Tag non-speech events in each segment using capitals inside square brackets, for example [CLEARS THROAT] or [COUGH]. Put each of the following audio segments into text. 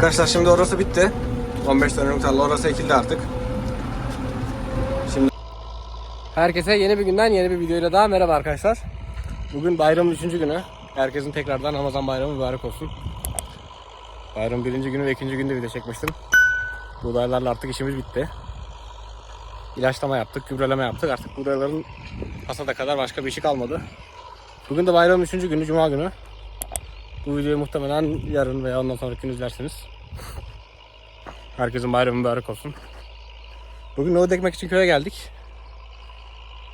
Arkadaşlar şimdi orası bitti. 15 dönümlük tarla orası ekildi artık. Şimdi Herkese yeni bir günden yeni bir videoyla daha merhaba arkadaşlar. Bugün bayramın 3. günü. Herkesin tekrardan Ramazan bayramı mübarek olsun. Bayramın birinci günü ve ikinci günde video çekmiştim. Buğdaylarla artık işimiz bitti. İlaçlama yaptık, gübreleme yaptık. Artık buğdayların hasada kadar başka bir işi kalmadı. Bugün de bayramın 3. günü, Cuma günü. Bu videoyu muhtemelen yarın veya ondan sonraki gün izlersiniz. Herkesin bayramı mübarek olsun. Bugün nohut ekmek için köye geldik.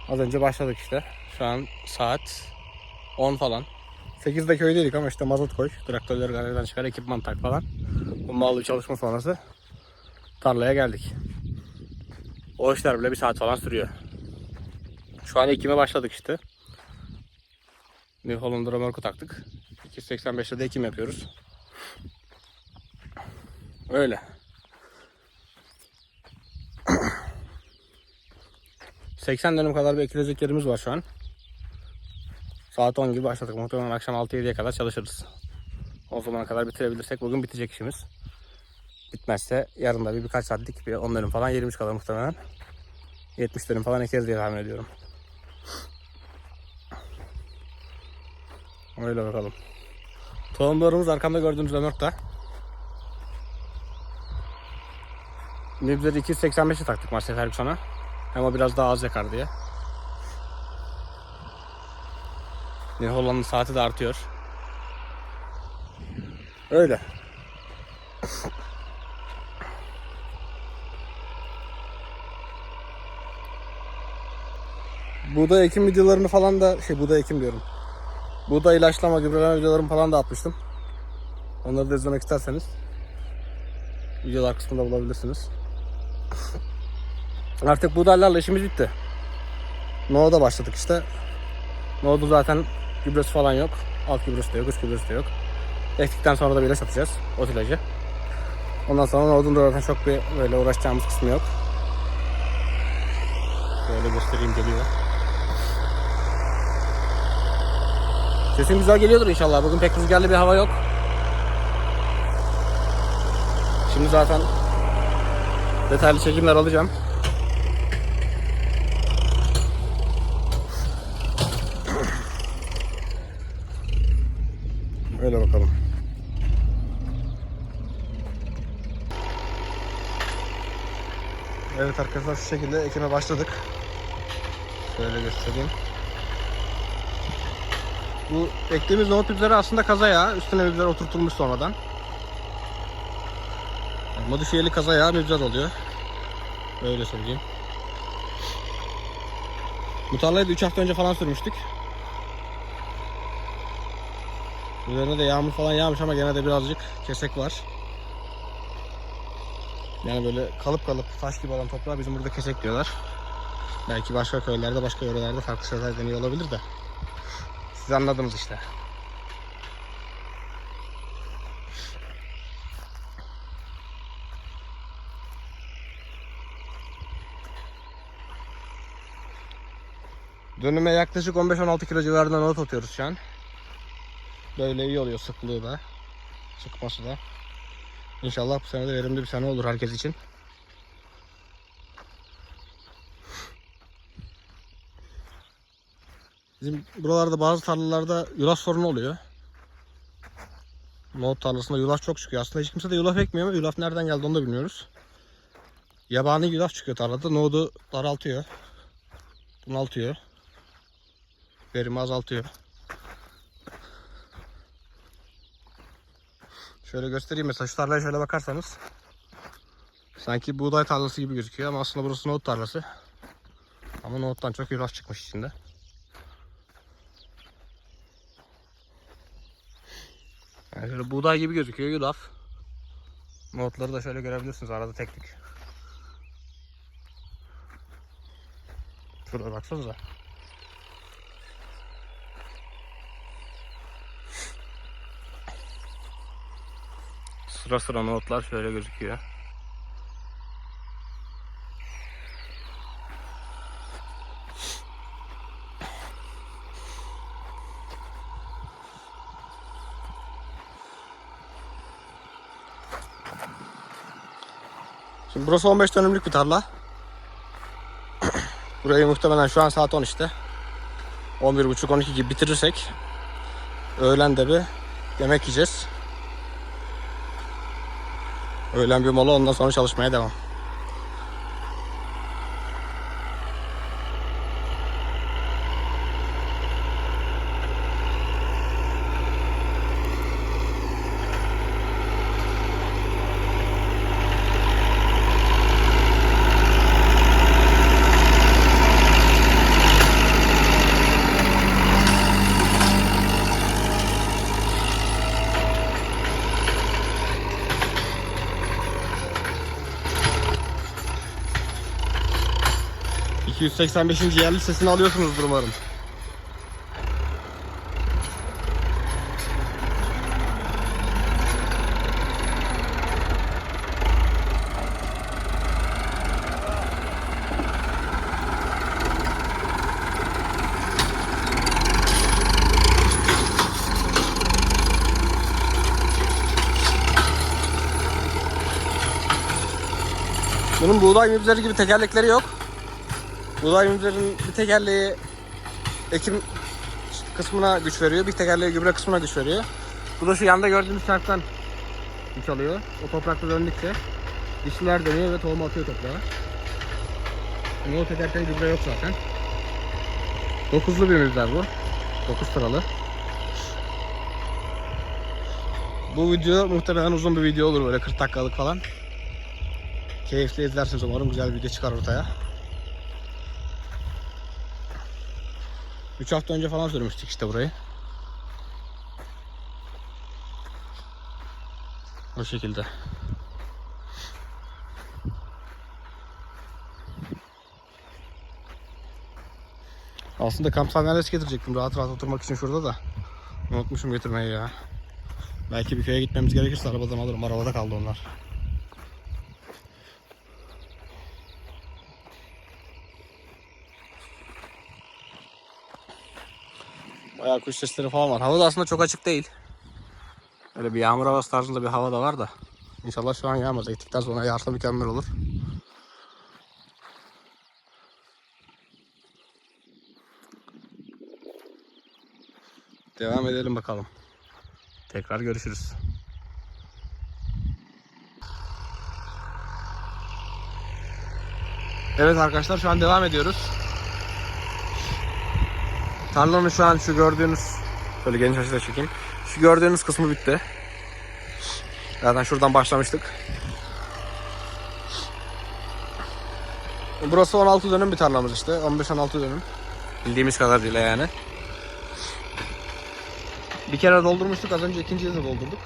Az önce başladık işte. Şu an saat 10 falan. 8'de köydeydik ama işte mazot koy, traktörleri garajdan çıkar, ekipman tak falan. Bu mallı çalışma sonrası tarlaya geldik. O işler bile bir saat falan sürüyor. Şu an ekime başladık işte. New Holland römorku taktık. 285'te de ekim yapıyoruz. Öyle. ...80 dönüm kadar bir ekilecek yerimiz var şu an. Saat 10 gibi başladık. Muhtemelen akşam 6-7'ye kadar çalışırız. O zamana kadar bitirebilirsek bugün bitecek işimiz. Bitmezse yarın da bir birkaç saatlik bir 10 dönüm falan yerimiz kalır muhtemelen. 70 dönüm falan ekeriz diye tahmin ediyorum. Öyle bakalım. Tohumlarımız arkamda gördüğünüz römorkta. Nibzeri 285'e taktık Marcel Ferguson'a. Hem o biraz daha az yakar diye. New Holland'ın saati de artıyor. Öyle. Buğday ekim videolarını falan da şey buğday ekim diyorum. Buğday ilaçlama gübreleme videolarımı falan da atmıştım. Onları da izlemek isterseniz videolar kısmında bulabilirsiniz. [LAUGHS] Artık buğdaylarla işimiz bitti. Nohuda başladık işte. Nohudu zaten gübresi falan yok. Alt gübresi de yok, üst gübresi de yok. Ektikten sonra da bir ilaç atacağız. Ot ilacı. Ondan sonra nohudun da zaten çok bir böyle uğraşacağımız kısmı yok. Böyle göstereyim geliyor. Sesim güzel geliyordur inşallah. Bugün pek rüzgarlı bir hava yok. Şimdi zaten detaylı çekimler alacağım. Öyle bakalım. Evet arkadaşlar şu şekilde ekime başladık. Şöyle göstereyim. Bu ektiğimiz nohut biberi aslında kaza yağı. Üstüne biber oturtulmuş sonradan. Modifiyeli kaza yağı biber oluyor. Öyle söyleyeyim. Bu tarlayı da 3 hafta önce falan sürmüştük. Üzerine de yağmur falan yağmış ama gene de birazcık kesek var. Yani böyle kalıp kalıp taş gibi olan toprağa bizim burada kesek diyorlar. Belki başka köylerde, başka yörelerde farklı şeyler deniyor olabilir de. Siz anladınız işte. Dönüme yaklaşık 15-16 kilo civarında nohut atıyoruz şu an. Böyle iyi oluyor sıklığı da. Sıkması da. İnşallah bu sene de verimli bir sene olur herkes için. Bizim buralarda bazı tarlalarda yulaf sorunu oluyor. Nohut tarlasında yulaf çok çıkıyor. Aslında hiç kimse de yulaf ekmiyor ama yulaf nereden geldi onu da bilmiyoruz. Yabani yulaf çıkıyor tarlada. Nohudu daraltıyor. Bunaltıyor. Verimi azaltıyor. Şöyle göstereyim mesela şu tarlaya şöyle bakarsanız. Sanki buğday tarlası gibi gözüküyor ama aslında burası nohut tarlası. Ama nohuttan çok yulaf çıkmış içinde. Yani şöyle buğday gibi gözüküyor yulaf. Nohutları da şöyle görebilirsiniz arada tek tek. Şurada baksanıza. Sıra sıra nohutlar şöyle gözüküyor. Burası 15 dönümlük bir tarla. [CLEARS THROAT] Burayı muhtemelen şu an saat 10 işte. 11.30-12 gibi bitirirsek öğlen de bir yemek yiyeceğiz. Öğlen bir mola ondan sonra çalışmaya devam. ...285. yerli sesini alıyorsunuzdur umarım. Bunun buğday mibzeri gibi tekerlekleri yok. Buğday mibzerinin bir tekerleği ekim kısmına güç veriyor. Bir tekerleği gübre kısmına güç veriyor. Bu da şu yanda gördüğünüz çarktan güç alıyor. O toprakta döndükçe dişliler dönüyor ve tohum atıyor toprağa. O tekerlekten gübre yok zaten. Dokuzlu bir mibzer bu. Dokuz sıralı. Bu video muhtemelen uzun bir video olur böyle 40 dakikalık falan. Keyifli izlersiniz umarım güzel bir video çıkar ortaya. 3 hafta önce falan sürmüştük işte burayı. O şekilde. Aslında kamp sandalyesi getirecektim rahat rahat oturmak için şurada da. Unutmuşum getirmeyi ya. Belki bir köye gitmemiz gerekirse arabadan alırım. Arabada kaldı onlar. Bayağı kuş sesleri falan var. Hava da aslında çok açık değil. Öyle bir yağmur havası tarzında bir hava da var da. İnşallah şu an yağmaz. Gittikten sonra yağarsa mükemmel olur. Devam edelim bakalım. Tekrar görüşürüz. Evet arkadaşlar şu an devam ediyoruz. Tarlanın şu an şu gördüğünüz şöyle geniş açıda çekeyim. Şu gördüğünüz kısmı bitti. Zaten şuradan başlamıştık. Burası 16 dönüm bir tarlamız işte. 15-16 dönüm. Bildiğimiz kadarıyla yani. Bir kere doldurmuştuk. Az önce ikinciyi de doldurduk.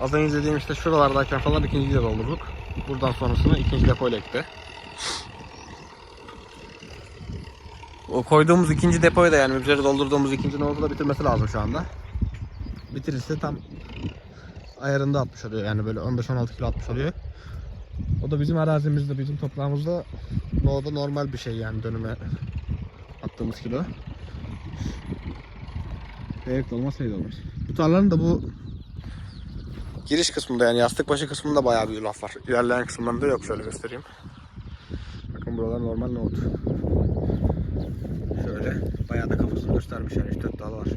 Az önce dediğim işte şuralardayken falan ikinciyi de doldurduk. Buradan sonrasını ikinci depoyla ekti. O koyduğumuz ikinci depoyu da yani üzeri doldurduğumuz ikinci nohutu da bitirmesi lazım şu anda. Bitirirse tam ayarında atmış oluyor yani böyle 15-16 kilo atmış oluyor. O da bizim arazimizde, bizim toprağımızda nohuda normal bir şey yani dönüme attığımız kilo. Evet olmaz şey olmaz. Bu tarlanın da bu giriş kısmında yani yastık başı kısmında bayağı bir laf var. İlerleyen kısımlarında yok şöyle göstereyim. Bakın buralar normal nohut. Şöyle bayağı da kafasını göstermiş yani 3-4 dal var.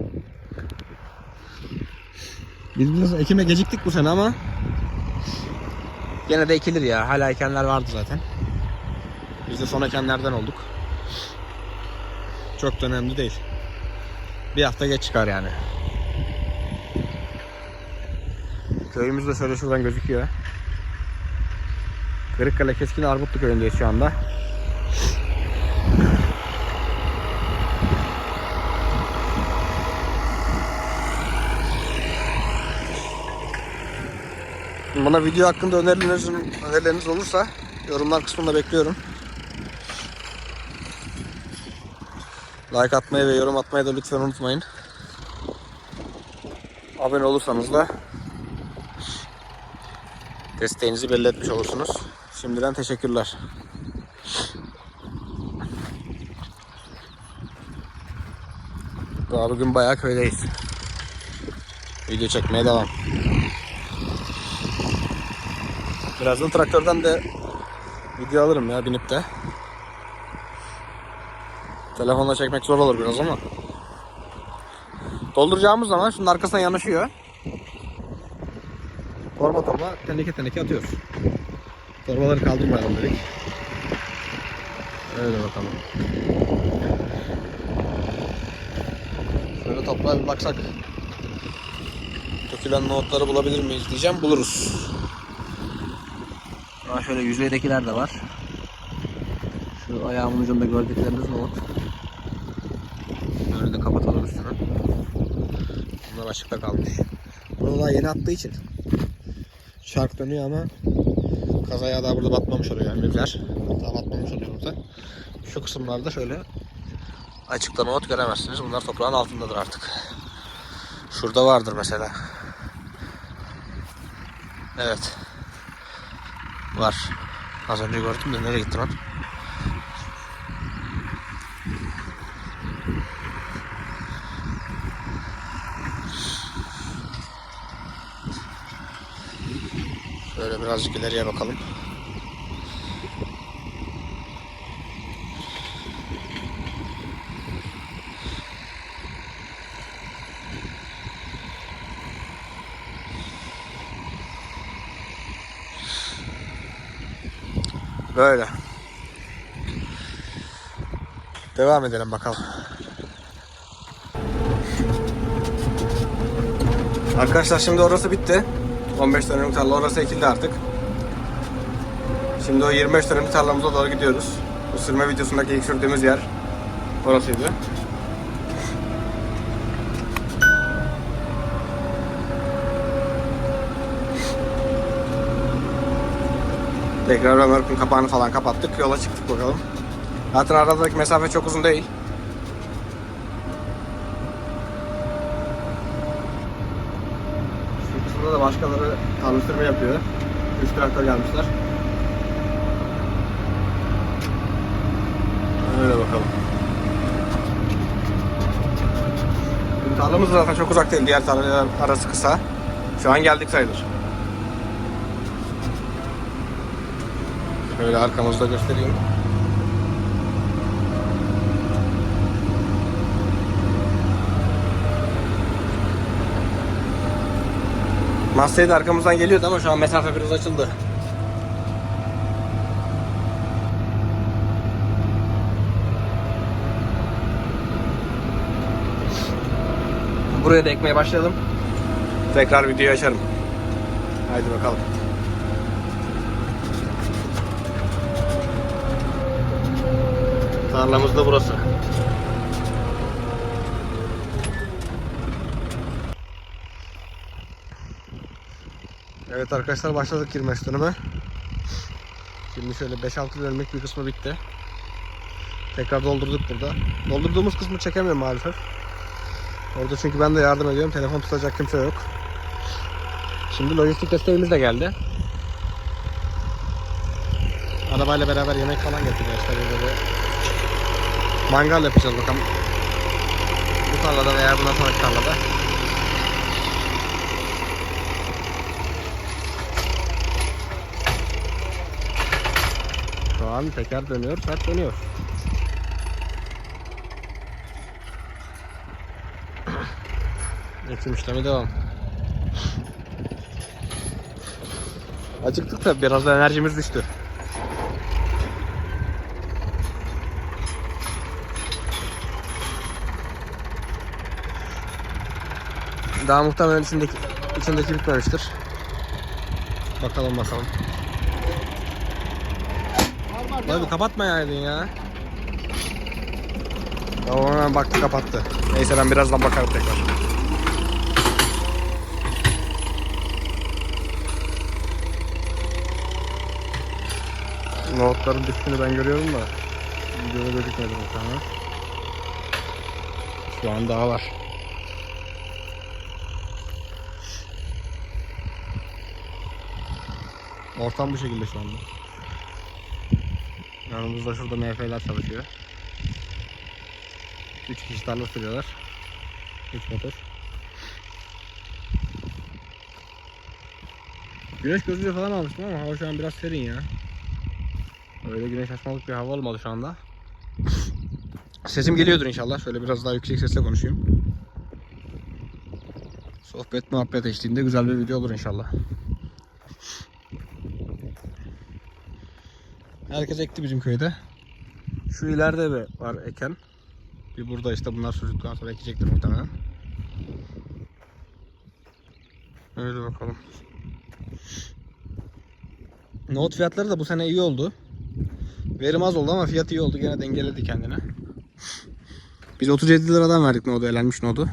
Biz biraz ekime geciktik bu sene ama gene de ekilir ya. Hala ekenler vardı zaten. Biz de son ekenlerden olduk. Çok da önemli değil. Bir hafta geç çıkar yani. Köyümüz de şöyle şuradan gözüküyor. Kırıkkale Keskin Armutlu köyündeyiz şu anda. Bana video hakkında önerileriniz, önerileriniz olursa yorumlar kısmında bekliyorum. Like atmayı ve yorum atmayı da lütfen unutmayın. Abone olursanız da desteğinizi belli etmiş olursunuz. Şimdiden teşekkürler. Daha bugün bayağı köydeyiz. Video çekmeye devam. Birazdan traktörden de Video alırım ya binip de. Telefonla çekmek zor olur biraz ama. Dolduracağımız zaman şunun arkasına yanaşıyor. Torba torba teneke teneke atıyoruz. Torbaları kaldırmayalım dedik. Öyle bakalım. Şöyle toprağa baksak. Dökülen nohutları bulabilir miyiz diyeceğim. Buluruz. Daha şöyle yüzeydekiler de var. Şu ayağımın ucunda gördükleriniz nohut. Böyle de kapatalım üstünü. Bunlar açıkta kalmış. Daha yeni attığı için şark dönüyor ama kazaya daha burada batmamış oluyor yani rüzgar. Daha batmamış oluyor burada. Şu kısımlarda şöyle açıkta nohut göremezsiniz. Bunlar toprağın altındadır artık. Şurada vardır mesela. Evet. Var. Az önce gördüm de nereye gitti lan? Şöyle birazcık ileriye bakalım. Böyle. Devam edelim bakalım. Arkadaşlar şimdi orası bitti. 15 dönümlük tarla orası ekildi artık. Şimdi o 25 dönümlük tarlamıza doğru gidiyoruz. Bu sürme videosundaki ilk sürdüğümüz yer orasıydı. Tekrar römorkun kapağını falan kapattık. Yola çıktık bakalım. Zaten aradaki mesafe çok uzun değil. Şu kısımda da başkaları sürme yapıyor. Üç traktör gelmişler. Öyle bakalım. Tarlamız zaten çok uzak değil. Diğer tarlalar arası kısa. Şu an geldik sayılır. Şöyle arkamızda göstereyim. Mustang de arkamızdan geliyordu ama şu an mesafe biraz açıldı. Buraya da ekmeye başlayalım. Tekrar videoyu açarım. Haydi bakalım. Tarlamız da burası. Evet arkadaşlar başladık 25 dönüme. Şimdi şöyle 5-6 dönümlük bir kısmı bitti. Tekrar doldurduk burada. Doldurduğumuz kısmı çekemiyorum maalesef. Orada çünkü ben de yardım ediyorum. Telefon tutacak kimse yok. Şimdi lojistik desteğimiz de geldi. Arabayla beraber yemek falan tabii böyle. Mangal yapacağız bakalım. Bu tarlada veya bundan sonraki tarlada. Şu an teker dönüyor, sert dönüyor. Ekim işlemi devam. Acıktık da biraz da enerjimiz düştü. Daha muhtemelen içindeki, içindeki bitmemiştir. Bakalım bakalım. Abi kapatmayaydın ya. Tamam hemen baktı kapattı. Neyse ben birazdan bakarım tekrar. Nohutların düştüğünü ben görüyorum da videoda gözükmedi muhtemelen. Şu an daha var. Ortam bu şekilde şu anda. Yanımızda şurada MF'ler çalışıyor. 3 kişi tarla sürüyorlar. 3 motor. Güneş gözlüğü falan almıştım ama hava şu an biraz serin ya. Öyle güneş açmalık bir hava olmadı şu anda. Sesim geliyordur inşallah. Şöyle biraz daha yüksek sesle konuşayım. Sohbet muhabbet eşliğinde güzel bir video olur inşallah. Herkes ekti bizim köyde. Şu ileride de var eken. Bir burada işte bunlar sürdükten sonra ekecektir muhtemelen. Öyle bakalım. Nohut fiyatları da bu sene iyi oldu. Verim az oldu ama fiyat iyi oldu. Gene dengeledi kendini. Biz 37 liradan verdik nohudu, elenmiş nohudu.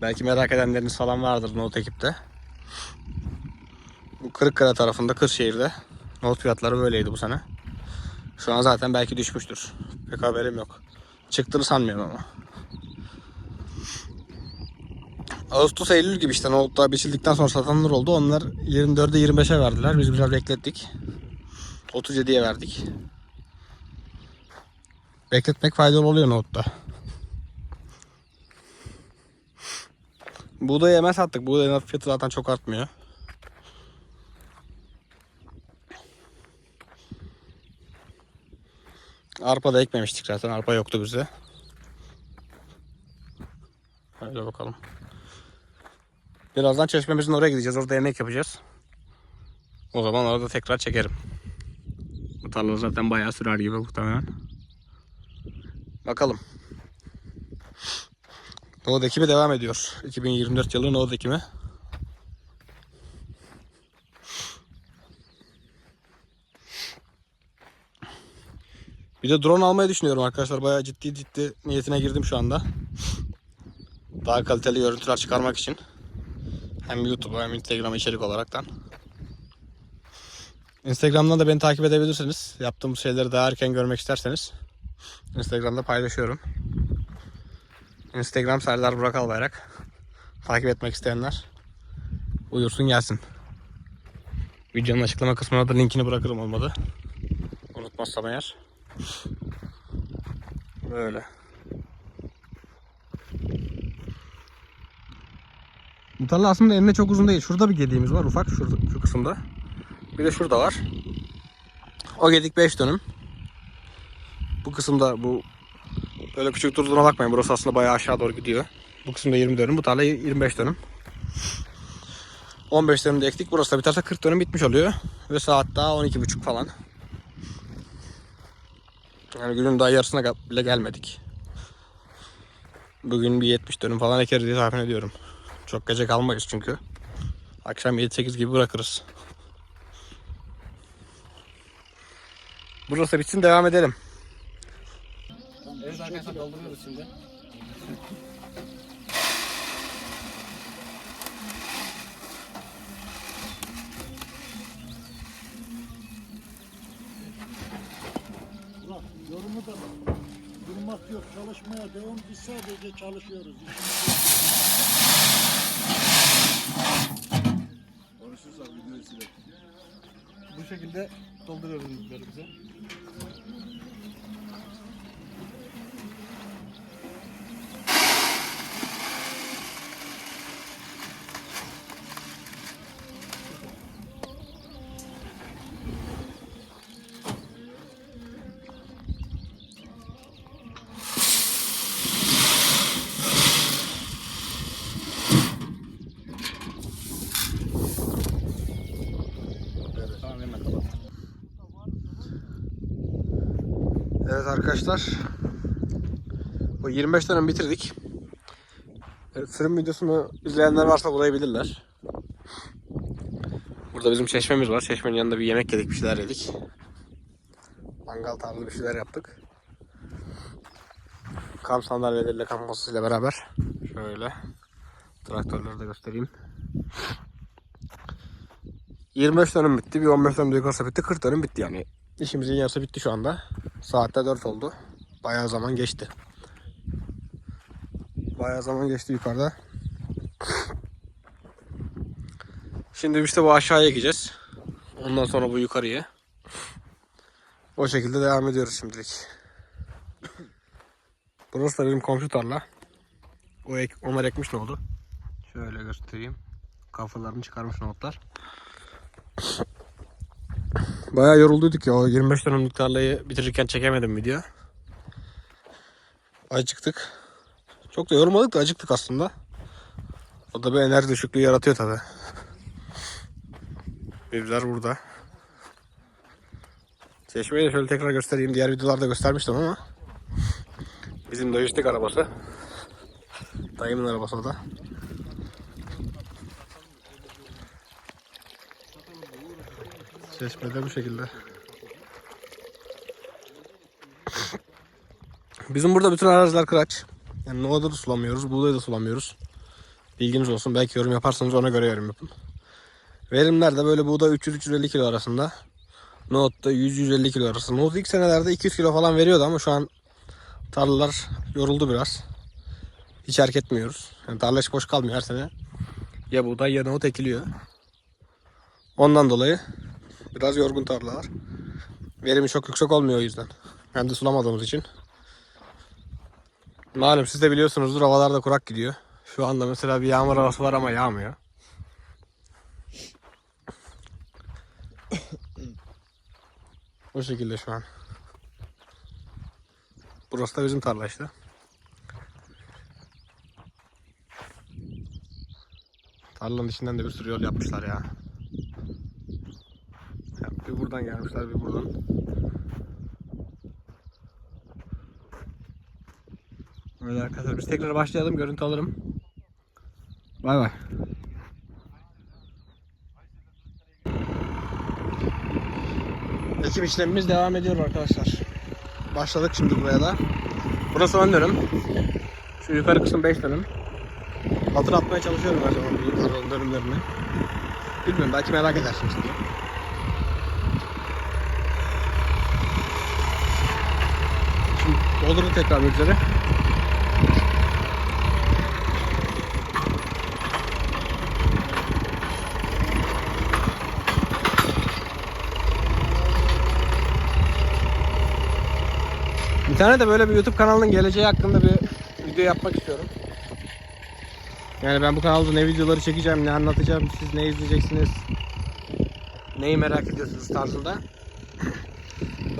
Belki merak edenleriniz falan vardır nohut ekipte. Bu Kırıkkale tarafında, Kırşehir'de nohut fiyatları böyleydi bu sene. Şu an zaten belki düşmüştür. Pek haberim yok. Çıktığını sanmıyorum ama. Ağustos Eylül gibi işte nohutlar biçildikten sonra satanlar oldu. Onlar 24'e 25'e verdiler. Biz biraz beklettik. 37'ye verdik. Bekletmek faydalı oluyor nohutta. Buğdayı hemen sattık. Buğdayın fiyatı zaten çok artmıyor. Arpa da ekmemiştik zaten. Arpa yoktu bizde. Hadi bakalım. Birazdan çeşmemizin oraya gideceğiz. Orada yemek yapacağız. O zaman orada tekrar çekerim. Bu tarla zaten bayağı sürer gibi muhtemelen. Bakalım. Nohut ekimi devam ediyor. 2024 yılı nohut ekimi. Bir de drone almayı düşünüyorum arkadaşlar. Bayağı ciddi ciddi niyetine girdim şu anda. Daha kaliteli görüntüler çıkarmak için. Hem YouTube hem Instagram içerik olaraktan. Instagram'dan da beni takip edebilirsiniz. Yaptığım şeyleri daha erken görmek isterseniz. Instagram'da paylaşıyorum. Instagram Serdar Burak Albayrak. Takip etmek isteyenler buyursun gelsin. Videonun açıklama kısmına da linkini bırakırım olmadı. Unutmazsam eğer. Böyle. Bu tarla aslında enine çok uzun değil. Şurada bir gediğimiz var ufak şurada, şu kısımda. Bir de şurada var. O gedik 5 dönüm. Bu kısımda bu böyle küçük durduğuna bakmayın. Burası aslında bayağı aşağı doğru gidiyor. Bu kısımda 20 dönüm. Bu tarla 25 dönüm. 15 dönüm de ektik. Burası da biterse 40 dönüm bitmiş oluyor. Ve saat daha 12.30 falan. Yani günün daha yarısına bile gelmedik. Bugün bir 70 dönüm falan ekeriz diye tahmin ediyorum. Çok gece kalmayız çünkü. Akşam 7-8 gibi bırakırız. Burası bitsin devam edelim. Evet arkadaşlar dolduruyoruz şimdi. Yorumu da. Durmak yok, çalışmaya devam. Biz sadece çalışıyoruz. Konuşursak videoyu silelim. Bu şekilde dolduruyoruz bilgilerimizi. Arkadaşlar. O 25 dönem bitirdik. Fırın videosunu izleyenler varsa burayı bilirler. Burada bizim çeşmemiz var. Çeşmenin yanında bir yemek yedik, bir şeyler yedik. Mangal tarzı bir şeyler yaptık. Kamp sandalyeleriyle, kamp masasıyla beraber. Şöyle. Traktörleri de göstereyim. 25 dönüm bitti. Bir 15 dönüm de yukarısı bitti. 40 dönüm bitti yani. İşimizin yarısı bitti şu anda. Saatte 4 oldu. Bayağı zaman geçti. Bayağı zaman geçti yukarıda. Şimdi işte bu aşağıya gideceğiz. Ondan sonra bu yukarıya. O şekilde devam ediyoruz şimdilik. Burası da benim komşu tarla. O ek, onlar ekmiş ne oldu? Şöyle göstereyim. Kafalarını çıkarmış notlar. Bayağı yorulduyduk ya. O 25 dönümlük tarlayı bitirirken çekemedim video. Acıktık. Çok da yorulmadık da acıktık aslında. O da bir enerji düşüklüğü yaratıyor tabi. Bizler burada. Çeşmeyi de şöyle tekrar göstereyim. Diğer videolarda göstermiştim ama. Bizim lojistik arabası. Dayımın arabası o da. Çeşmede bu şekilde. Bizim burada bütün araziler kıraç. Yani Nova'da da sulamıyoruz, buğdayı da sulamıyoruz. Bilginiz olsun. Belki yorum yaparsanız ona göre yorum yapın. Verimler de böyle buğday 300-350 kilo arasında. Nohut da 100-150 kilo arasında. Nohut ilk senelerde 200 kilo falan veriyordu ama şu an tarlalar yoruldu biraz. Hiç hareket etmiyoruz. Yani tarla hiç boş kalmıyor her sene. Ya buğday ya nohut ekiliyor. Ondan dolayı biraz yorgun tarlalar. Verimi çok yüksek olmuyor o yüzden. Hem de sulamadığımız için. Malum siz de biliyorsunuzdur havalar da kurak gidiyor. Şu anda mesela bir yağmur havası var ama yağmıyor. O şekilde şu an. Burası da bizim tarla işte. Tarlanın içinden de bir sürü yol yapmışlar ya. Bir buradan gelmişler bir buradan. Öyle arkadaşlar biz tekrar başlayalım görüntü alırım. Bay bay. Ekim işlemimiz devam ediyor arkadaşlar. Başladık şimdi buraya da. Burası 10 dönüm. Şu yukarı kısım 5 dönüm. Hatır atmaya çalışıyorum her zaman dönümlerini. Bilmiyorum belki merak edersiniz diye. Doldurduk tekrar üzere. Bir tane de böyle bir YouTube kanalının geleceği hakkında bir video yapmak istiyorum. Yani ben bu kanalda ne videoları çekeceğim, ne anlatacağım, siz ne izleyeceksiniz, neyi merak ediyorsunuz tarzında.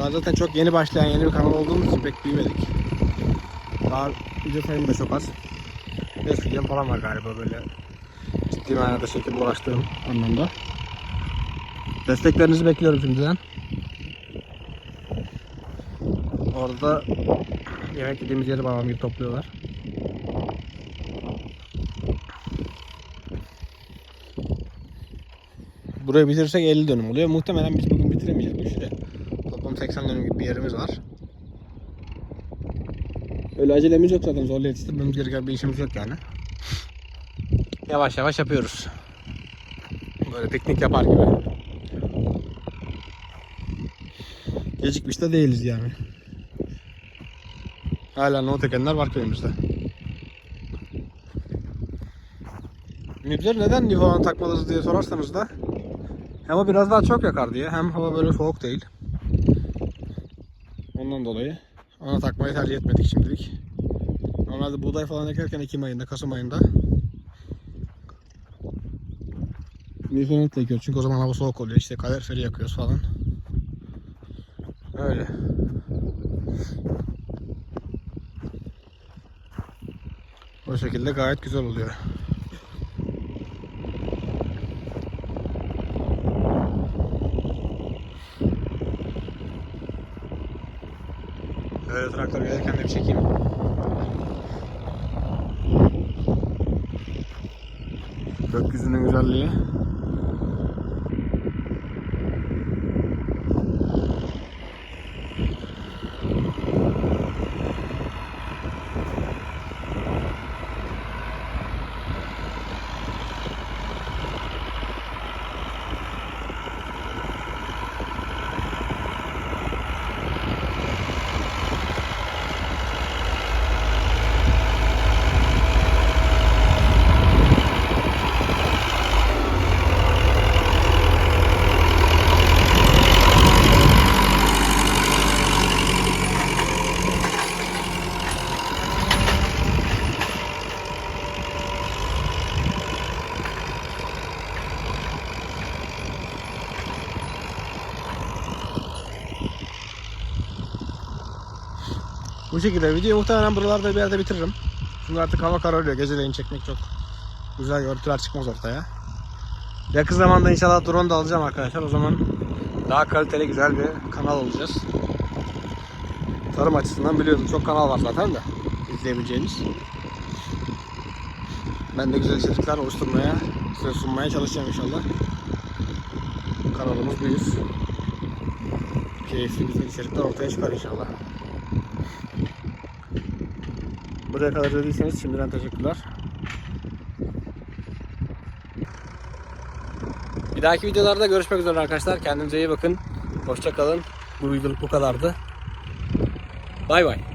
Daha zaten çok yeni başlayan yeni bir kanal olduğumuz için pek büyümedik. Daha video sayım da çok az. 5 videom falan var galiba böyle ciddi manada şekilde uğraştığım anlamda. Desteklerinizi bekliyorum şimdiden. Orada yemek yediğimiz yeri babam gibi topluyorlar. Burayı bitirirsek 50 dönüm oluyor. Muhtemelen biz bugün bitiremeyeceğiz bu işi de. Toplam 80 dönüm gibi bir yerimiz var. Öyle acelemiz yok zaten zorla yetiştirmemiz gereken bir işimiz yok yani. Yavaş yavaş yapıyoruz. Böyle piknik yapar gibi. Gecikmiş de değiliz yani. Hala no tekenler var köyümüzde. Nübler neden Niva'nı takmalıyız diye sorarsanız da hava biraz daha çok yakar diye hem hava böyle soğuk değil. Ondan dolayı ona takmayı tercih etmedik şimdilik. Normalde buğday falan ekerken Ekim ayında, Kasım ayında Newfoundland'la ekiyoruz çünkü o zaman hava soğuk oluyor. İşte kaloriferi yakıyoruz falan. Öyle. O şekilde gayet güzel oluyor. Böyle traktör gelirken de bir çekeyim. Gökyüzünün güzelliği. Bu şekilde videoyu muhtemelen buralarda bir yerde bitiririm. Çünkü artık hava kararıyor. Geceleyin çekmek çok güzel görüntüler çıkmaz ortaya. Yakın zamanda inşallah drone da alacağım arkadaşlar. O zaman daha kaliteli güzel bir kanal olacağız. Tarım açısından biliyorum çok kanal var zaten de izleyebileceğiniz. Ben de güzel içerikler oluşturmaya, size sunmaya çalışacağım inşallah. Kanalımız büyür. Keyifli güzel içerikler ortaya çıkar inşallah. Buraya kadar izlediyseniz şimdiden teşekkürler. Bir dahaki videolarda görüşmek üzere arkadaşlar. Kendinize iyi bakın. Hoşça kalın. Bu videoluk bu kadardı. Bay bay.